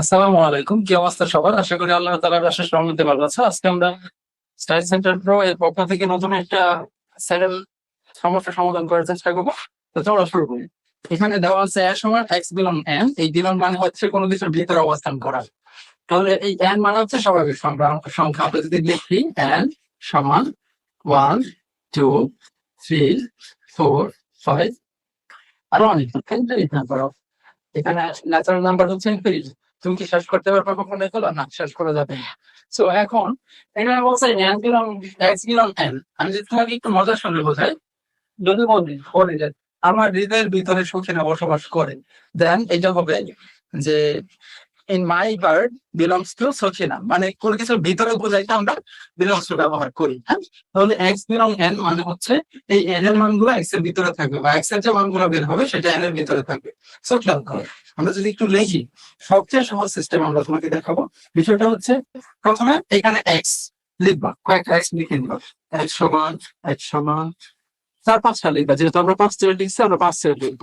আসসালামু আলাইকুম। কি অবস্থা সবার? আশা করি আল্লাহ তালার আশেষ রহমতে ভালো আছে। আজকে আমরা স্টাইল সেন্টার প্রো এর পক্ষ থেকে নতুন একটা স্যাডেল সমস্যা সমাধান করার চেষ্টা করব। তো চলো শুরু করি। এখানে দেওয়া আছে এ সমান এক্স বিলং এন এই বিলং মানে হচ্ছে কোনো কিছুর ভিতরে অবস্থান করা। তাহলে এই এন মানে হচ্ছে স্বাভাবিক সংখ্যা। সংখ্যা আমরা যদি লিখি এন সমান one two three four five আরও অনেক। এখানে ন্যাচারাল নাম্বার হচ্ছে ইনফিনিট তুমি কি শেষ করতে পারবে কখনো? দেখো না, শেষ করা যাবে তো এখন এটা বলছে আমি যদি তোমাকে একটু মজার সঙ্গে বোঝাই, যদি বলি ফোনে যে আমার হৃদয়ের ভিতরে সুখীরা বসবাস করে দেন এটা হবে যে in my bird belongs to Sakhina মানে কোনো কিছুর ভিতরে বোঝাইতে আমরা বিলংস টু ব্যবহার করি হ্যাঁ? তাহলে এক্স বিলং এন মানে হচ্ছে এই এন এর মানগুলো এক্সের ভিতরে থাকবে বা এক্সের যে মানগুলো বের হবে সেটা এন এর ভিতরে থাকবে। সো খেয়াল করো, আমরা যদি একটু লিখি, সবচেয়ে সহজ সিস্টেম আমরা তোমাকে দেখাবো। বিষয়টা হচ্ছে প্রথমে এখানে এক্স লিখবা, কয়েকটা এক্স লিখে নিবা। এক্স সমান এক্স সমান, চার পাঁচটা লিখবা, যেহেতু আমরা পাঁচটা লিখছি, আমরা পাঁচটা লিখব।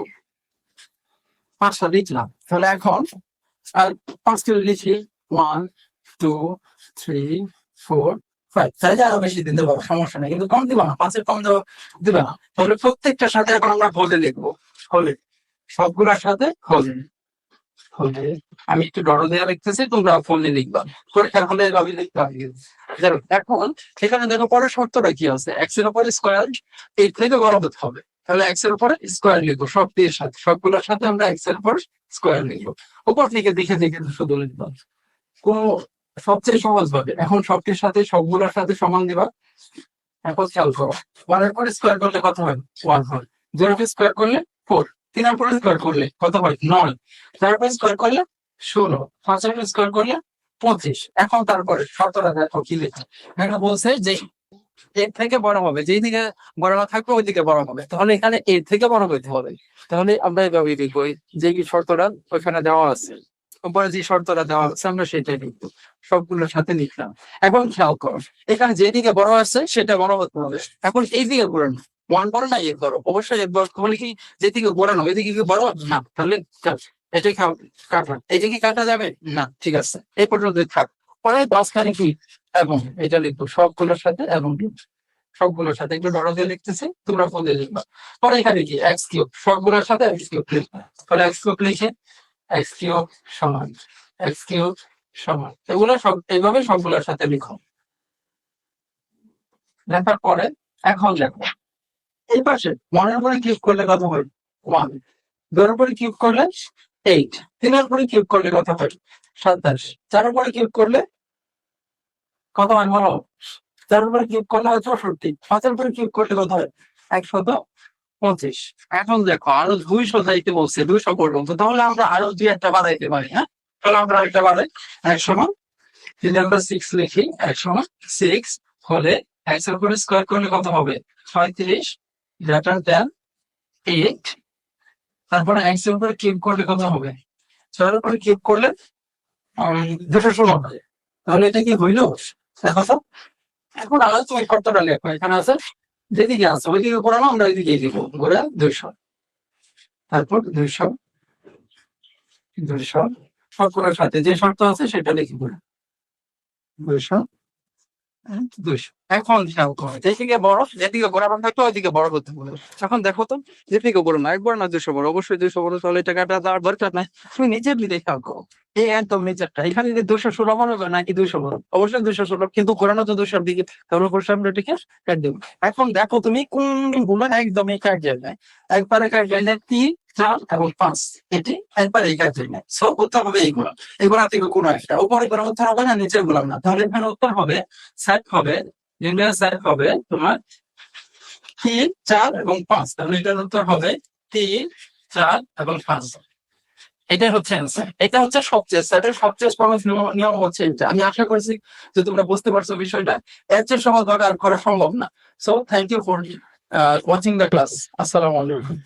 পাঁচটা লিখলাম, তাহলে এখন আর পাঁচটা লিখি one two three four five আরও বেশি দিতে পারব সমস্যা কিন্তু কম দিবা না, পাঁচের কম দিবে না। প্রত্যেকটার সাথে এখন আমরা লিখব হলে। সাথে হলে। হলে। আমি একটু ডর দেওয়া লিখতেছি, তোমরা ফোনে লিখবা। পরীক্ষার হলে আমি লিখতে হবে। এখন সেখানে দেখো, পরের শর্তটা কি আছে? এক্সের উপরে স্কোয়ার এই থেকে বড় হতে হবে। তাহলে এক্সের উপরে স্কোয়ার লিখব। সব দিয়ে সাথে, সবগুলোর সাথে আমরা এক্সের উপর স্কোয়ার লিখব। উপর থেকে দেখে দেখে শুধু লিখবা কোন, সবচেয়ে সহজ ভাবে। এখন সবটির সাথে, সবগুলোর সাথে সমান দিবা। এখন খেয়াল করো ওয়ানের পরে স্কোয়ার করলে কত হয়? ওয়ান হয়। দুই স্কোয়ার করলে ফোর তিন পরে স্কোয়ার করলে কত হয়? নয়। চার পরে স্কোয়ার করলে ষোলো। পাঁচের স্কোয়ার করলে পঁচিশ। এখন তারপরে শর্তটা দেখো কি লেখা। এখানে বলছে যে এর থেকে বড় হবে, যেই দিকে বড় না থাকবে, ওই দিকে বড় হবে। তাহলে এখানে এর থেকে বড় হইতে হবে। তাহলে আমরা এইভাবে দেখব যে কি শর্তটা ওইখানে দেওয়া আছে। উপরে যে শর্তটা দেওয়া আছে, আমরা সেটাই লিখব সবগুলোর সাথে লিখলাম। এখন খেয়াল করো, এখানে যেদিকে বড় আছে, সেটা বড় হতে হবে। এখন এই দিকে ঘুরে না ওয়ান বড় না এর বড়। অবশ্যই এর বড়। তাহলে কি যেদিকে বড় না ওইদিকে কি বড়? না। তাহলে খাও কাটবেন এই কি কাটা যাবে? না। ঠিক আছে। এই পর্যন্ত থাক। পরে মাঝখানে কি এবং এটা লিখব, সবগুলোর সাথে এবং। সবগুলোর সাথে একটু ডর দিয়ে লিখতেছি, তোমরা ফোন দিয়ে লিখবা। পরে এখানে কি? এক্স কিউব সবগুলোর সাথে এক্স কিউব লিখবা। তাহলে এক্স কিউব লিখে এক্স কিউব সমান এক্স কিউব সমান। এগুলো সব, এইভাবে সবগুলোর সাথে লিখো। লেখার পরে এখন দেখো, এই পাশে ওয়ানের পরে কিউব করলে কত হয়? ওয়ান দুর উপরে কিউব করলে এইট তিনের উপরে কিউব করলে কত হয়? সাতাশ। চার উপরে কিউব করলে কত হয় বলো চার উপরে কিউব করলে হয় চৌষট্টি পাঁচের উপরে কিউব করলে কত হয়? একশত পঁচিশ। এখন দেখো, আরও দুইশো যাইতে বলছে, দুইশো পর্যন্ত। তাহলে আমরা আরও দুই একটা বাড়াইতে পারি হ্যাঁ? তাহলে আমরা একটা বাড়াই। এক সমান যদি আমরা সিক্স লিখি এক সমান সিক্স হলে এক্সের উপরে স্কোয়ার করলে কত হবে? ছয়ত্রিশ গ্রেটার দেন এইট তারপরে এক্সের উপরে কিউব করলে কত হবে? ছয়ের উপরে কিউব করলে দুশো ষোলো হবে। তাহলে এটা কি হইল? এখন আরও তুমি শর্তটা লেখো, এখানে আছে, যেদিকে আছে, ওইদিকে করানো আমরা ওইদিকে দিব, ঘুরে দুইশো। তারপর দুইশো দুইশো সকলের সাথে যে শর্ত আছে সেটা লিখি ঘুরে। দুইশো দুইশো। এখন খেয়াল করো যেদিকে বড় যেদিকে বরাবর থাকতো ওইদিকে বড় করতে বলে এখন দেখো তো যেদিকে বড় না একবার না দুশো বড়, অবশ্যই দুশো বড়, তাহলে এটা কাটা দেওয়ার দরকার নাই। তুমি নিজের দিকে খেয়াল করো এই একদম নিচেরটা এখানে যদি দুশো ষোলো মনে হবে, নাকি দুশো বড়? অবশ্যই দুশো ষোলো, কিন্তু ঘোরানো তো দুশোর দিকে। তাহলে অবশ্যই আমরা এটাকে কাট দেবো। এখন দেখো তুমি কোনগুলো একদমই কাট যাবে একবারে কাট যাবে তিন চার এবং পাঁচ। এটি একবারে কাট যাবে সব উত্তর হবে এইগুলো। এগুলো থেকে কোনো একটা। উপরে কোনো উত্তর হবে না নিচেরগুলো না। তাহলে এখানে উত্তর হবে সেট হবে, ইন্ডিয়ান হবে তোমার তিন, চার এবং পাঁচ। তাহলে এটার উত্তর হবে তিন, চার এবং পাঁচ। এটাই হচ্ছে এটা হচ্ছে সবচেয়ে সেটের সবচেয়ে সহজ নিয়ম হচ্ছে এটা। আমি আশা করছি যে তোমরা বুঝতে পারছ বিষয়টা। এর চেয়ে সহজ ভাবে আর করা সম্ভব না। So thank you for watching the class আসসালামু আলাইকুম।